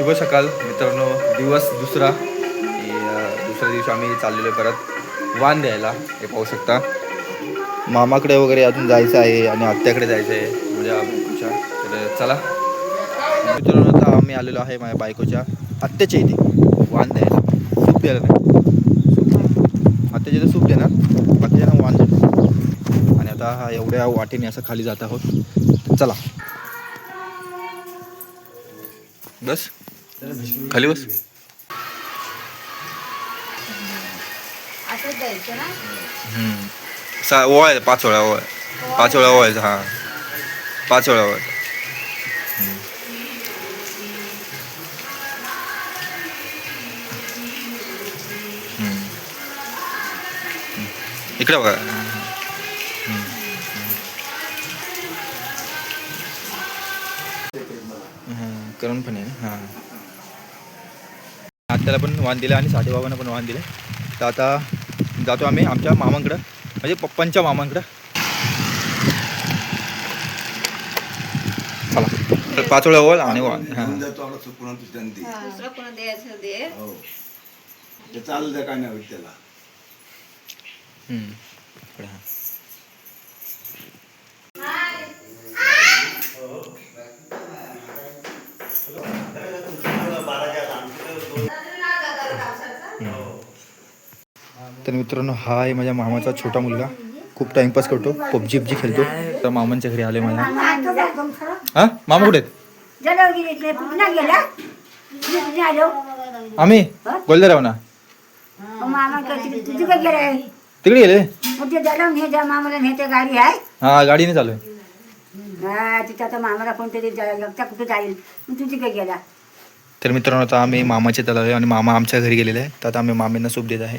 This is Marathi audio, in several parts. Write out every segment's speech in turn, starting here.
शुभ सकाळ मित्रांनो. दिवस दुसरा. दुसऱ्या दिवशी आम्ही चाललेलो परत वाण द्यायला. हे पाहू शकता. मामाकडे वगैरे अजून जायचं आहे आणि आत्याकडे जायचं आहे. माझ्या बायकोच्या तर चला. मित्रांनो आता आम्ही आलेलो आहे माझ्या बायकोच्या आत्याच्या इथे. वाण द्यायला. सूप द्यायला नाही. सूप आत्याच्या इथे सूप देणार. बाकीच्या वाण देणार. आणि आता हा एवढ्या वाटेने असं खाली जात आहोत. चला. बस. खाली बस असंच द्यायचं ना हम्म. सा ओवाळायचं पाच वेळा ओवाळ पाच वेळा ओवाळायचं हां पाच वेळा. हम्म. इकडे बघा. करून पण आहे हां आत्याला पण वाहन दिलं आणि साठेबाबांना पण वाहन दिलं. तर आता जातो आम्ही आमच्या मामांकडं म्हणजे पप्पांच्या मामांकडं. चला तर पाच वेळा ओळ आणि हां. हो. चाललं द्या काय नाही त्याला तर मित्रांनो हा आहे माझ्या मामाचा छोटा मुलगा. खूप टाइमपास करतो. पबजी पबजी खेळतो. तर मामांच्या घरी आले माझ्या हा? मामा कुठे आम्ही? ना तुझी काय गेलाय. तिकडे गेले? हे गाडीने चालू आहे तिथं आता मामाला कोणतरी जा- एकटा कुठे जाईल? मग तुझी काय गेला. तर मित्रांनो आता आम्ही मामाचे तलाव आहे आणि मामा आमच्या घरी गेलेले आहे तर आता आम्ही मामींना सूप देत आहे.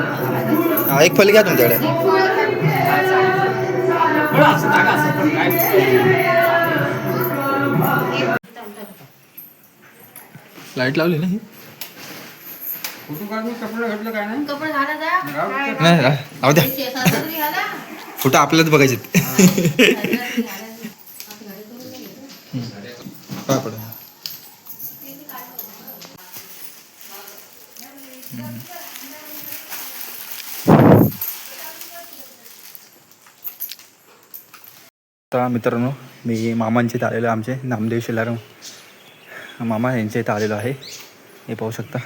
हा, एक फल घ्या तुमच्याकडे. लाइट लावली नाही कपडे घाला जा. नाही राहू द्या. फोटो आपल्यालाच बघायचे पाय आता मित्रांनो मी मामांचे इथं आलेलो आहे आमचे. नामदेव शेलाराम. मामा यांच्या इथं आलेलो आहे. हे पाहू शकता.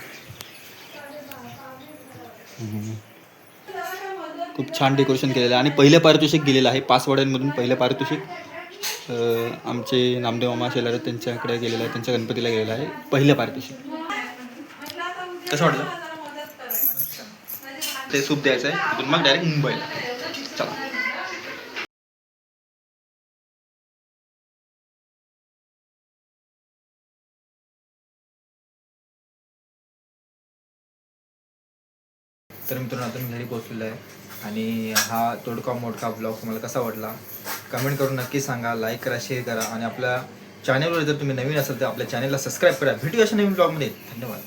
खूप छान डेकोरेशन केलेलं आहे. आणि पहिलं पारितोषिक गेलेलं आहे. पाचवाड्यांमधून पहिलं पारितोषिक आमचे नामदेव मामा शेलार त्यांच्याकडे गेलेलं आहे. त्यांच्या गणपतीला गेलेलं आहे. पहिलं पारितोषिक. कसं वाटलं? ते सूप द्यायचं आहे. तिथून मग डायरेक्ट मुंबईला. तर मित्रांनो आता मी घरी पोहोचलेलो आहे. आणि हा तोडका मोडका ब्लॉग तुम्हाला कसा वाटला? कमेंट करून नक्की सांगा. लाईक करा शेअर करा. आणि आपल्या चॅनलवर जर तुम्ही नवीन असाल तर आपल्या चॅनलला सबस्क्राईब करा. भेटू अशा नवीन ब्लॉगमध्ये धन्यवाद.